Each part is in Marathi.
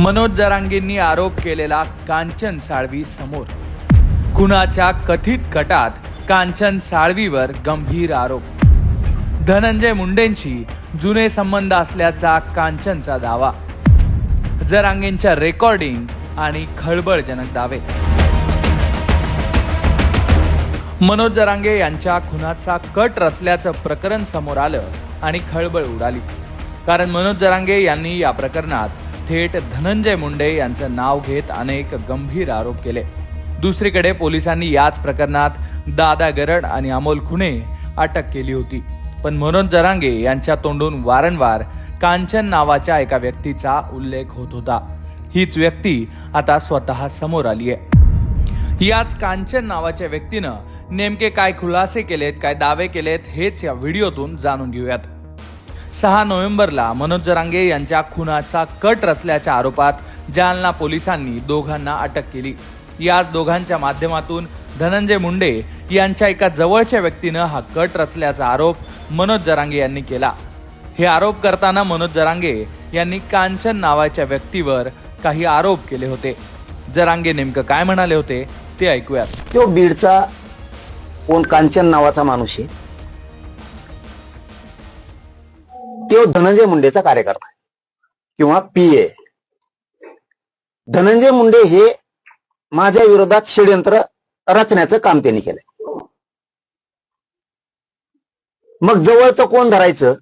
मनोज जरांगेंनी आरोप केलेला कांचन साळवी समोर. खुनाच्या कथित कटात कांचन साळवीवर गंभीर आरोप. धनंजय मुंडेंशी जुने संबंध असल्याचा कांचनचा दावा. जरांगेंच्या रेकॉर्डिंग आणि खळबळजनक दावे. मनोज जरांगे यांच्या खुनाचा कट रचल्याचं प्रकरण समोर आलं आणि खळबळ उडाली. कारण मनोज जरांगे यांनी या प्रकरणात थेट धनंजय मुंडे यांचं नाव घेत अनेक गंभीर आरोप केले. दुसरीकडे पोलिसांनी याच प्रकरणात दादा गरड आणि अमोल खुने अटक केली होती. पण मनोज जरांगे यांच्या तोंडून वारंवार कांचन नावाच्या एका व्यक्तीचा उल्लेख होत होता. हीच व्यक्ती आता स्वतः समोर आली आहे. याच कांचन नावाच्या व्यक्तीनं नेमके काय खुलासे केलेत काय दावे केलेत हेच या व्हिडिओतून जाणून घेऊयात. सहा नोव्हेंबरला मनोज जरांगे यांच्या खुनाचा कट रचल्याच्या आरोपात जालना पोलिसांनी दोघांना अटक केली. याच दोघांच्या माध्यमातून धनंजय मुंडे यांच्या एका जवळच्या व्यक्तीनं हा कट रचल्याचा आरोप मनोज जरांगे यांनी केला. हे आरोप करताना मनोज जरांगे यांनी कांचन नावाच्या व्यक्तीवर काही आरोप केले होते. जरांगे नेमकं काय म्हणाले होते ते ऐकूयात. तो बीडचा कोण कांचन नावाचा माणूस आहे. तो धनंजय मुंडेचा कार्यकर्ता आहे. किंवा पी ए धनंजय मुंडे हे माझ्या विरोधात षडयंत्र रचण्याचं काम त्यांनी केलंय. मग जवळचं कोण धरायचं?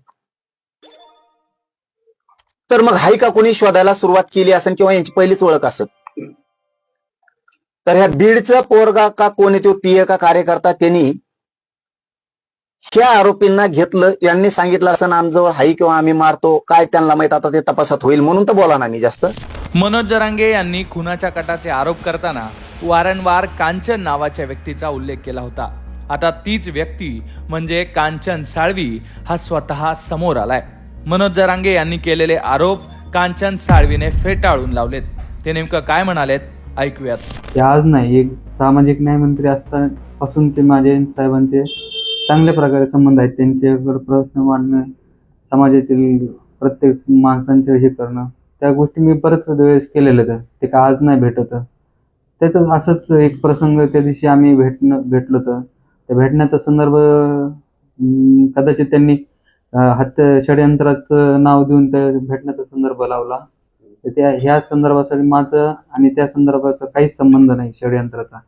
तर मग हाय का कोणी शोधायला सुरुवात केली असेल किंवा यांची पहिलीच ओळख असत तर ह्या बीडचं पोरगा का कोणी तो पीए का कार्यकर्ता त्यांनी ह्या आरोपींना घेतलं यांनी सांगितलं असं आमजवळ हाई किंवा आम्ही मारतो काय त्यांना माहीत आता ते तपासात होईल म्हणून तर बोला ना मी जास्त. मनोज जरांगे यांनी खुनाच्या कटाचे आरोप करताना वारंवार कांचन नावाच्या व्यक्तीचा उल्लेख केला होता. आता तीच व्यक्ती म्हणजे कांचन साळवी हा स्वतः समोर आलाय. मनोज जरांगे यांनी केलेले आरोप कांचन साळवीने फेटाळून लावलेत. ते नेमकं काय म्हणालेत ऐकूयात. ते आज नाही एक सामाजिक न्याय मंत्री असतापासून ते माझे साहेबांचे चांगल्या प्रकारे संबंध आहेत. त्यांच्याकडे प्रश्न मांडणं समाजातील प्रत्येक माणसांचे हे करणं त्या गोष्टी मी परत वेळेस केलेलं आहे ते का आज नाही भेटत? त्याचं असंच एक प्रसंग त्या दिवशी आम्ही भेटणं भेटलो तर त्या भेटण्याचा संदर्भ कदाचित त्यांनी हत्या षडयंत्राचं नाव देऊन त्या भेटण्याचा संदर्भ लावला. तर त्या ह्या संदर्भासाठी माझं आणि त्या संदर्भाचा काहीच संबंध नाही षडयंत्राचा.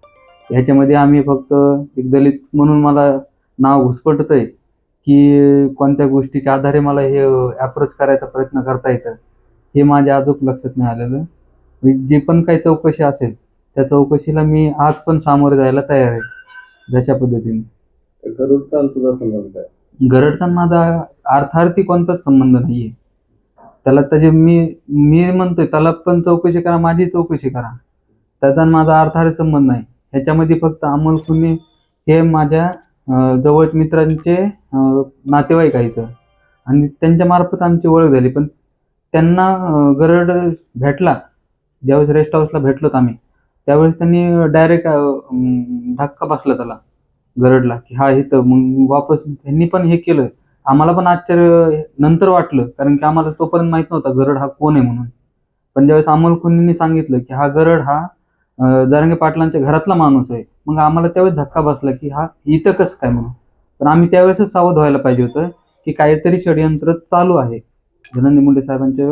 ह्याच्यामध्ये आम्ही फक्त एक दलित म्हणून मला नाव घुसपटत आहे की कोणत्या गोष्टीच्या आधारे मला हे अप्रोच करायचा प्रयत्न करता येतं हे माझ्या अजून लक्षात नाही आलेलं. म्हणजे जे पण काही चौकशी असेल त्या चौकशीला मी आज पण सामोरे जायला तयार आहे जशा पद्धतीने. गरुडचा तुझा संबंध माझा अर्थार्थी कोणताच संबंध नाहीये. त्याला त्याचे मी मी म्हणतोय त्याला पण चौकशी करा माझी चौकशी करा. त्याचा माझा अर्थार्थी संबंध नाही. ह्याच्यामध्ये फक्त अमोल कुन्हे हे माझ्या जवळच मित्रांचे नातेवाईक आहेत. आणि त्यांच्या मार्फत आमची ओळख झाली. पण त्यांना गरड भेटला. ज्यावेळेस रेस्ट हाऊसला भेटलोत आम्ही त्यावेळेस त्यांनी डायरेक्ट धक्का बसला त्याला गरडला. की हा इथं मग वापस त्यांनी पण हे केलं. आम्हाला पण आश्चर्य नंतर वाटलं. कारण की आम्हाला तोपर्यंत माहीत नव्हता गरड हा कोण आहे म्हणून. पण ज्यावेळेस अमोल खुनींनी सांगितलं की हा गरड हा दरंगे पाटलांच्या घरातला माणूस आहे. मग आम्हाला त्यावेळेस धक्का बसला की हा इथं कसं काय म्हणून पण आम्ही त्यावेळेसच सावध व्हायला पाहिजे होतं की काहीतरी षडयंत्र चालू आहे. धनंजय मुंडे साहेबांच्या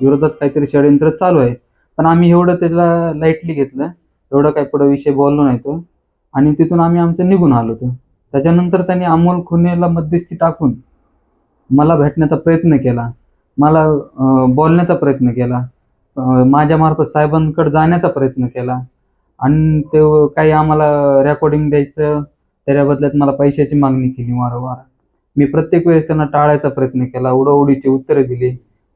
विरोधात काहीतरी षडयंत्र चालू आहे. पण आम्ही एवढं त्याला लाईटली घेतलं. एवढं काही पुढं विषय बोललो नाही तो. आणि तिथून आम्ही आमचं निघून आलो होतो. त्याच्यानंतर त्यांनी अमोल खुनेला मध्यस्थी टाकून मला भेटण्याचा प्रयत्न केला. मला बोलण्याचा प्रयत्न केला. माझ्यामार्फत साहेबांकडे जाण्याचा प्रयत्न केला. आणि ते काही आम्हाला रेकॉर्डिंग द्यायचं त्याच्या बदल्यात मला पैशाची मागणी केली वारंवार. मी प्रत्येक वेळेस त्यांना टाळायचा प्रयत्न केला उडवडीची उत्तरे दिली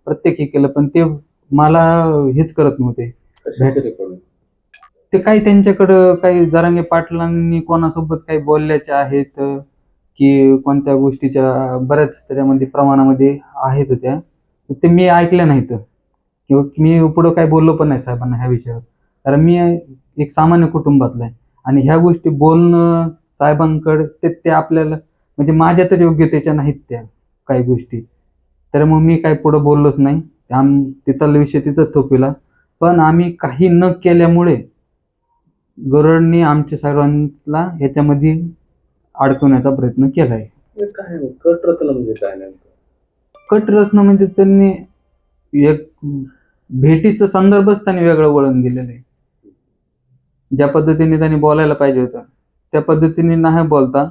प्रत्येक हे केलं पण ते मला हेच करत नव्हते. ते काही त्यांच्याकडं काही जरांगे पाटलांनी कोणासोबत काही बोलल्याचे आहेत की कोणत्या गोष्टीच्या बऱ्याच त्याच्यामध्ये प्रमाणामध्ये आहेत त्या ते मी ऐकल्या नाहीत. किंवा मी पुढं काही बोललो पण नाही साहेबांना ह्या विषयावर. कारण मी एक सामान्य कुटुंबातला आहे. आणि ह्या गोष्टी बोलणं साहेबांकडे ते ते आपल्याला म्हणजे माझ्या तर योग्यतेच्या नाहीत त्या काही गोष्टी. तर मग मी काही पुढं बोललोच नाही. आम तिथला विषय तिथंच थोपिला. पण आम्ही काही न केल्यामुळे गरुडनी आमच्या सर्वांना याच्यामध्ये अडकवण्याचा प्रयत्न केलाय. हे काय? कट रचलं म्हणजे काय नेमकं? कट रचना म्हणजे त्यांनी एक भेटीचं संदर्भच त्यांनी वेगळं वळण दिलेलं आहे. ज्या पद्धतीने त्यांनी बोलायला पाहिजे होतं त्या पद्धतीने नाही बोलता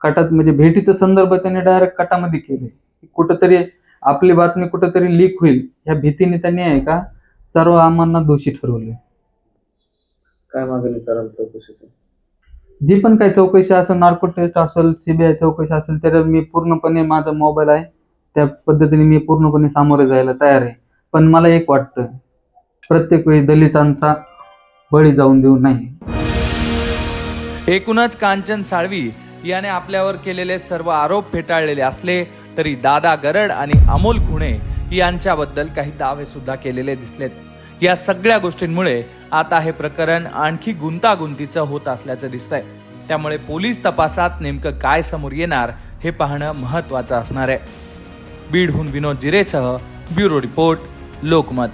कटात म्हणजे भेटीचं संदर्भ त्यांनी डायरेक्ट कटामध्ये केले. कुठंतरी आपली बातमी कुठंतरी लीक होईल ह्या भीतीने त्यांनी आहे का सर्व आम्हाला दोषी ठरवले. काय मागणी कराल चौकशीची जी पण काही चौकशी असेल नार्को टेस्ट असेल सीबीआय चौकशी असेल तर मी पूर्णपणे माझा मोबाईल आहे त्या पद्धतीने मी पूर्णपणे सामोरे जायला तयार आहे. पण मला एक वाटतं प्रत्येक वेळी दलितांचा बळी जाऊन देऊ नाही. एकूणच कांचन साळवी याने आपल्यावर केलेले सर्व आरोप फेटाळलेले असले तरी दादा गरड आणि अमोल खुणे यांच्याबद्दल काही दावे सुद्धा केलेले दिसलेत. या सगळ्या गोष्टींमुळे आता हे प्रकरण आणखी गुंतागुंतीचं होत असल्याचं दिसतंय. त्यामुळे पोलीस तपासात नेमकं काय समोर येणार हे पाहणं महत्वाचं असणार आहे. बीडहून विनोद जिरेसह ब्युरो रिपोर्ट लोकमत.